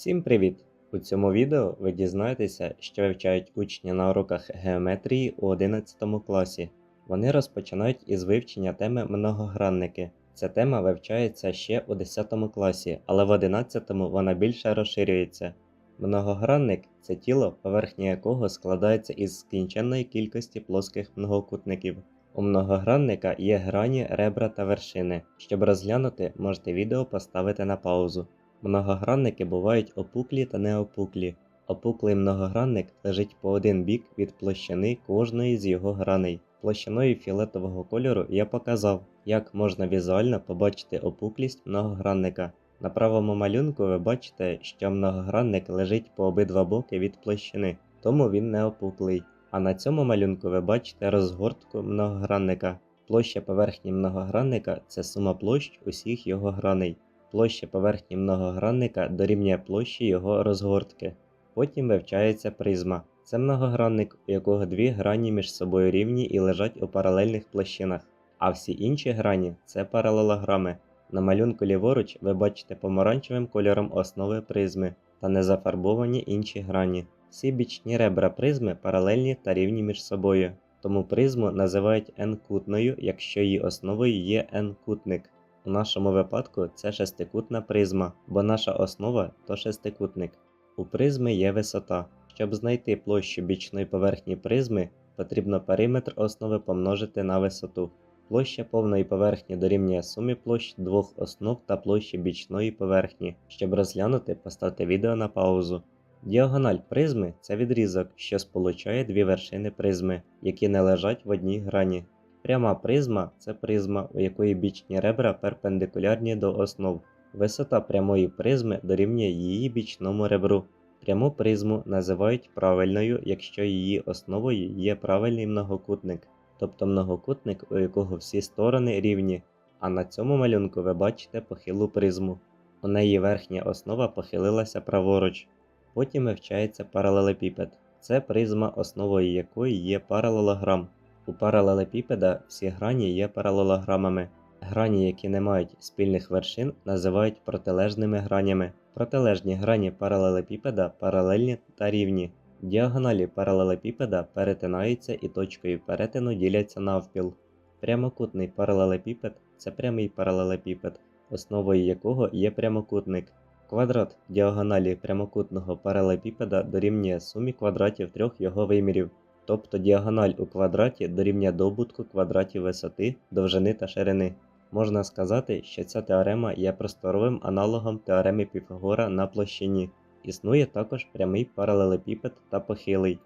Всім привіт! У цьому відео ви дізнаєтеся, що вивчають учні на уроках геометрії у 11 класі. Вони розпочинають із вивчення теми многогранники. Ця тема вивчається ще у 10 класі, але в 11 вона більше розширюється. Многогранник це тіло, поверхня якого складається із скінченної кількості плоских многокутників. У многогранника є грані, ребра та вершини. Щоб розглянути, можете відео поставити на паузу. Многогранники бувають опуклі та неопуклі. Опуклий многогранник лежить по один бік від площини кожної з його граней. Площиною фіолетового кольору я показав, як можна візуально побачити опуклість многогранника. На правому малюнку ви бачите, що многогранник лежить по обидва боки від площини, тому він не опуклий. А на цьому малюнку ви бачите розгортку многогранника. Площа поверхні многогранника це сума площ усіх його граней. Площа поверхні многогранника дорівнює площі його розгортки. Потім вивчається призма. Це многогранник, у якого дві грані між собою рівні і лежать у паралельних площинах, а всі інші грані це паралелограми. На малюнку ліворуч ви бачите помаранчевим кольором основи призми та незафарбовані інші грані. Всі бічні ребра призми паралельні та рівні між собою, тому призму називають n-кутною, якщо її основою є n-кутник. У нашому випадку це шестикутна призма, бо наша основа то шестикутник. У призми є висота. Щоб знайти площу бічної поверхні призми, потрібно периметр основи помножити на висоту. Площа повної поверхні дорівнює сумі площ двох основ та площі бічної поверхні. Щоб розглянути, поставте відео на паузу. Діагональ призми це відрізок, що сполучає дві вершини призми, які не лежать в одній грані. Пряма призма це призма, у якої бічні ребра перпендикулярні до основ. Висота прямої призми дорівнює її бічному ребру. Пряму призму називають правильною, якщо її основою є правильний многокутник, тобто многокутник, у якого всі сторони рівні. А на цьому малюнку ви бачите похилу призму. У неї верхня основа похилилася праворуч. Потім вивчається паралелепіпед. Це призма, основою якої є паралелограм. У паралелепіпеда всі грані є паралелограмами. Грані, які не мають спільних вершин, називають протилежними гранями. Протилежні грані паралелепіпеда паралельні та рівні. Діагоналі паралелепіпеда перетинаються і точкою перетину діляться навпіл. Прямокутний паралелепіпед це прямий паралелепіпед, основою якого є прямокутник. Квадрат діагоналі прямокутного паралелепіпеда дорівнює сумі квадратів трьох його вимірів тобто діагональ у квадраті дорівнює добутку квадратів висоти, довжини та ширини. Можна сказати, що ця теорема є просторовим аналогом теореми Піфагора на площині. Існує також прямий паралелепіпед та похилий.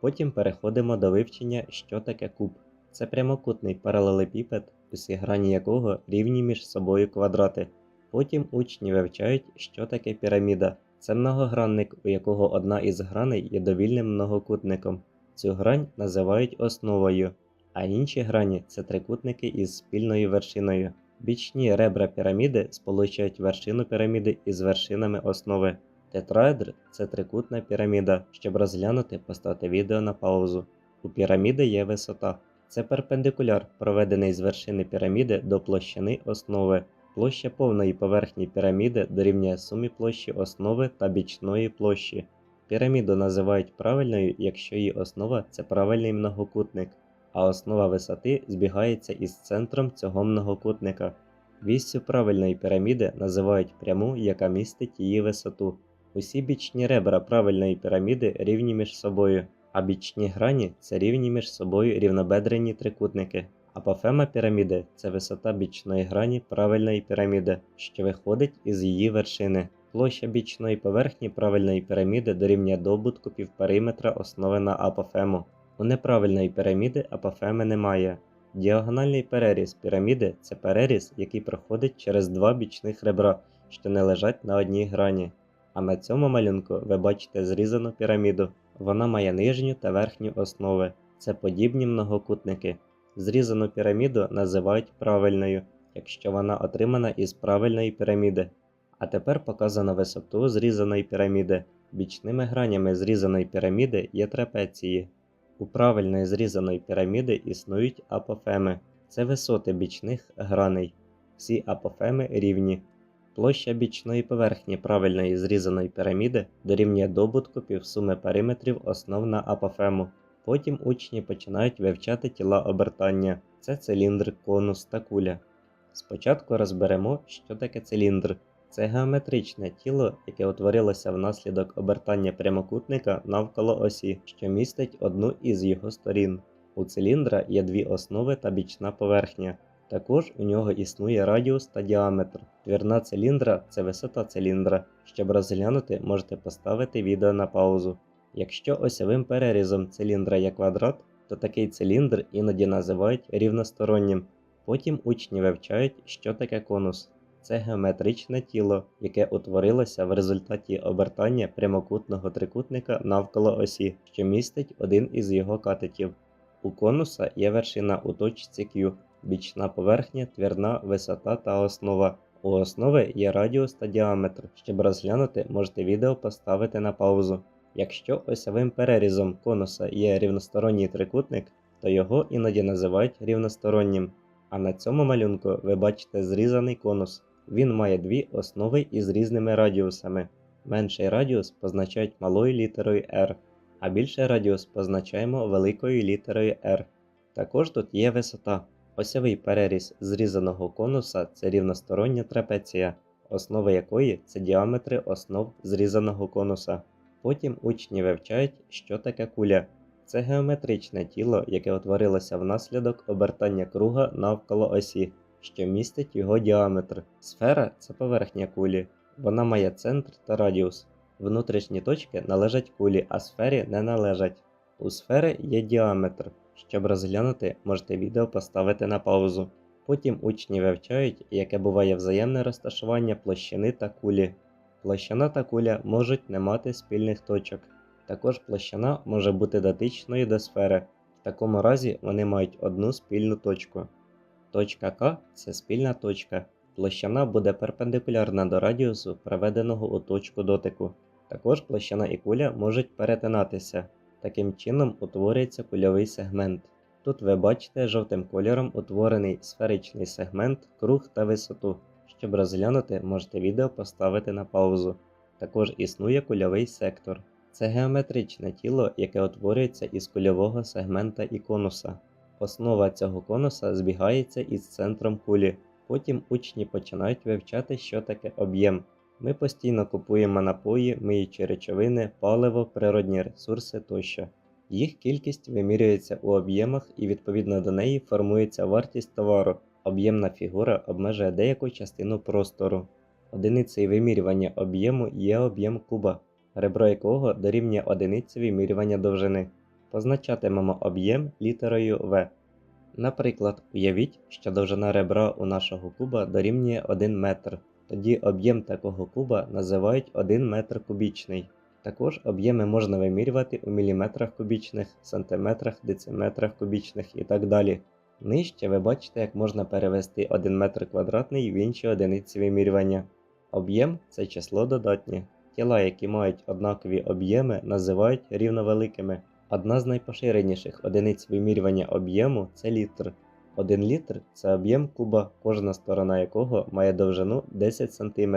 Потім переходимо до вивчення, що таке куб. Це прямокутний паралелепіпед, усі грані якого рівні між собою квадрати. Потім учні вивчають, що таке піраміда. Це многогранник, у якого одна із граней є довільним многокутником. Цю грань називають основою, а інші грані це трикутники із спільною вершиною. Бічні ребра піраміди сполучають вершину піраміди із вершинами основи. Тетраедр це трикутна піраміда. Щоб розглянути, поставте відео на паузу. У піраміди є висота. Це перпендикуляр, проведений з вершини піраміди до площини основи. Площа повної поверхні піраміди дорівнює сумі площі основи та бічної площі. Піраміду називають правильною, якщо її основа це правильний многокутник, а основа висоти збігається із центром цього многокутника. Віссю правильної піраміди називають пряму, яка містить її висоту. Усі бічні ребра правильної піраміди рівні між собою, а бічні грані це рівні між собою рівнобедрені трикутники. Апофема піраміди це висота бічної грані правильної піраміди, що виходить із її вершини. Площа бічної поверхні правильної піраміди дорівнює добутку півпериметра основи на апофему. У неправильної піраміди апофеми немає. Діагональний переріз піраміди це переріз, який проходить через два бічних ребра, що не лежать на одній грані. А на цьому малюнку ви бачите зрізану піраміду. Вона має нижню та верхню основи. Це подібні многокутники. Зрізану піраміду називають правильною, якщо вона отримана із правильної піраміди. А тепер показано висоту зрізаної піраміди. Бічними гранями зрізаної піраміди є трапеції. У правильної зрізаної піраміди існують апофеми. Це висоти бічних граней. Всі апофеми рівні. Площа бічної поверхні правильної зрізаної піраміди дорівнює добутку півсуми периметрів основ на апофему. Потім учні починають вивчати тіла обертання. Це циліндр, конус та куля. Спочатку розберемо, що таке циліндр. Це геометричне тіло, яке утворилося внаслідок обертання прямокутника навколо осі, що містить одну із його сторін. У циліндра є дві основи та бічна поверхня. Також у нього існує радіус та діаметр. Твірна циліндра це висота циліндра. Щоб розглянути, можете поставити відео на паузу. Якщо осьовим перерізом циліндра є квадрат, то такий циліндр іноді називають рівностороннім. Потім учні вивчають, що таке конус. Це геометричне тіло, яке утворилося в результаті обертання прямокутного трикутника навколо осі, що містить один із його катетів. У конуса є вершина у точці Q, бічна поверхня, твірна висота та основа. У основи є радіус та діаметр. Щоб розглянути, можете відео поставити на паузу. Якщо осьовим перерізом конуса є рівносторонній трикутник, то його іноді називають рівностороннім. А на цьому малюнку ви бачите зрізаний конус. Він має дві основи із різними радіусами. Менший радіус позначають малою літерою R, а більший радіус позначаємо великою літерою R. Також тут є висота. Осьовий переріз зрізаного конуса це рівностороння трапеція, основи якої це діаметри основ зрізаного конуса. Потім учні вивчають, що таке куля. Це геометричне тіло, яке утворилося внаслідок обертання круга навколо осі, що містить його діаметр. Сфера це поверхня кулі. Вона має центр та радіус. Внутрішні точки належать кулі, а сфері не належать. У сфери є діаметр. Щоб розглянути, можете відео поставити на паузу. Потім учні вивчають, яке буває взаємне розташування площини та кулі. Площина та куля можуть не мати спільних точок. Також площина може бути дотичною до сфери. В такому разі вони мають одну спільну точку. Точка К це спільна точка. Площина буде перпендикулярна до радіусу, приведеного у точку дотику. Також площина і куля можуть перетинатися. Таким чином утворюється кульовий сегмент. Тут ви бачите жовтим кольором утворений сферичний сегмент, круг та висоту. Щоб розглянути, можете відео поставити на паузу. Також існує кульовий сектор. Це геометричне тіло, яке утворюється із кульового сегмента і конуса. Основа цього конуса збігається із центром кулі. Потім учні починають вивчати, що таке об'єм. Ми постійно купуємо напої, миючі речовини, паливо, природні ресурси тощо. Їх кількість вимірюється у об'ємах і відповідно до неї формується вартість товару. Об'ємна фігура обмежує деяку частину простору. Одиницею вимірювання об'єму є об'єм куба, ребро якого дорівнює одиниці вимірювання довжини. Позначатимемо об'єм літерою В. Наприклад, уявіть, що довжина ребра у нашого куба дорівнює 1 метр. Тоді об'єм такого куба називають 1 метр кубічний. Також об'єми можна вимірювати у міліметрах кубічних, сантиметрах, дециметрах кубічних і так далі. Нижче ви бачите, як можна перевести 1 метр квадратний в інші одиниці вимірювання. Об'єм це число додатнє. Тіла, які мають однакові об'єми, називають рівновеликими. Одна з найпоширеніших одиниць вимірювання об'єму це літр. 1 літр це об'єм куба, кожна сторона якого має довжину 10 см,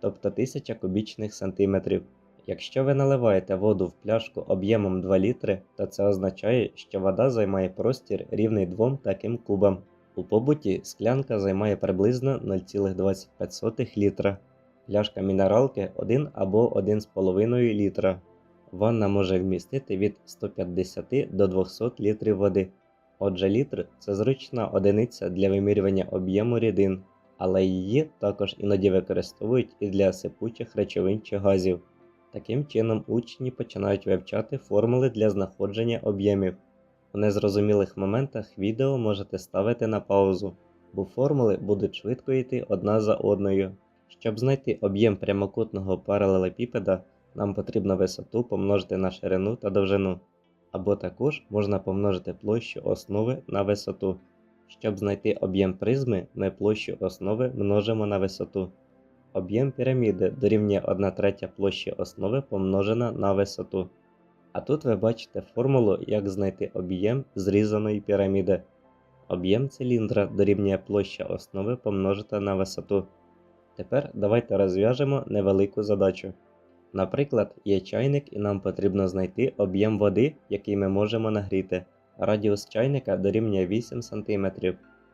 тобто 1000 кубічних сантиметрів. Якщо ви наливаєте воду в пляшку об'ємом 2 літри, то це означає, що вода займає простір рівний двом таким кубам. У побуті склянка займає приблизно 0,25 літра, пляшка мінералки 1 або 1,5 літра. Ванна може вмістити від 150 до 200 літрів води. Отже, літр це зручна одиниця для вимірювання об'єму рідин, але її також іноді використовують і для сипучих речовин чи газів. Таким чином, учні починають вивчати формули для знаходження об'ємів. У незрозумілих моментах відео можете ставити на паузу, бо формули будуть швидко йти одна за одною. Щоб знайти об'єм прямокутного паралелепіпеда, нам потрібно висоту помножити на ширину та довжину, або також можна помножити площу основи на висоту. Щоб знайти об'єм призми, ми площу основи множимо на висоту. Об'єм піраміди дорівнює 1 третя площі основи помножена на висоту. А тут ви бачите формулу, як знайти об'єм зрізаної піраміди. Об'єм циліндра дорівнює площа основи помножити на висоту. Тепер давайте розв'яжемо невелику задачу. Наприклад, є чайник і нам потрібно знайти об'єм води, який ми можемо нагріти. Радіус чайника дорівнює 8 см,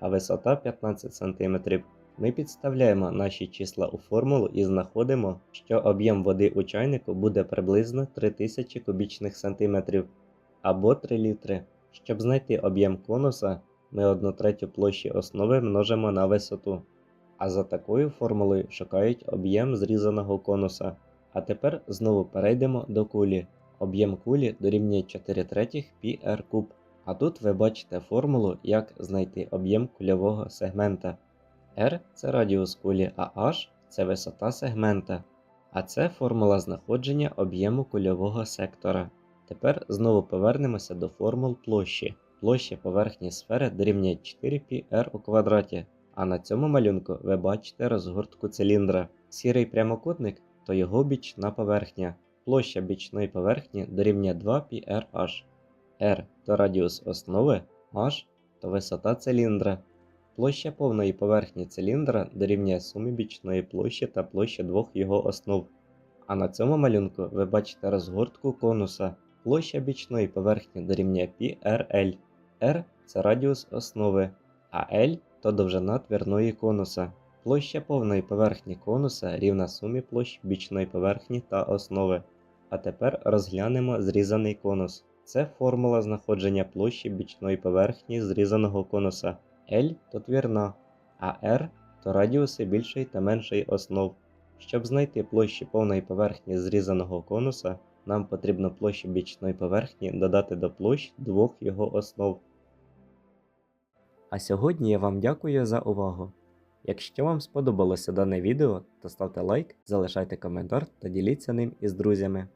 а висота 15 см. Ми підставляємо наші числа у формулу і знаходимо, що об'єм води у чайнику буде приблизно 3000 кубічних сантиметрів або 3 літри. Щоб знайти об'єм конуса, ми 1 третю площі основи множимо на висоту. А за такою формулою шукають об'єм зрізаного конуса. А тепер знову перейдемо до кулі. Об'єм кулі дорівнює 4 третіх πr куб. А тут ви бачите формулу, як знайти об'єм кульового сегмента. R це радіус кулі, а H це висота сегмента. А це формула знаходження об'єму кульового сектора. Тепер знову повернемося до формул площі. Площа поверхні сфери дорівнює 4πr у квадраті, а на цьому малюнку ви бачите розгортку циліндра. Сірий прямокутник то його бічна поверхня. Площа бічної поверхні дорівнює 2πrh. R то радіус основи, H то висота циліндра. Площа повної поверхні циліндра дорівнює сумі бічної площі та площі двох його основ. А на цьому малюнку ви бачите розгортку конуса. Площа бічної поверхні дорівнює πRL. R це радіус основи, а L то довжина твірної конуса. Площа повної поверхні конуса рівна сумі площ бічної поверхні та основи. А тепер розглянемо зрізаний конус. Це формула знаходження площі бічної поверхні зрізаного конуса. L то твірна, а R то радіуси більшої та меншої основ. Щоб знайти площі повної поверхні зрізаного конуса, нам потрібно площу бічної поверхні додати до площ двох його основ. А сьогодні я вам дякую за увагу. Якщо вам сподобалося дане відео, то ставте лайк, залишайте коментар та діліться ним із друзями.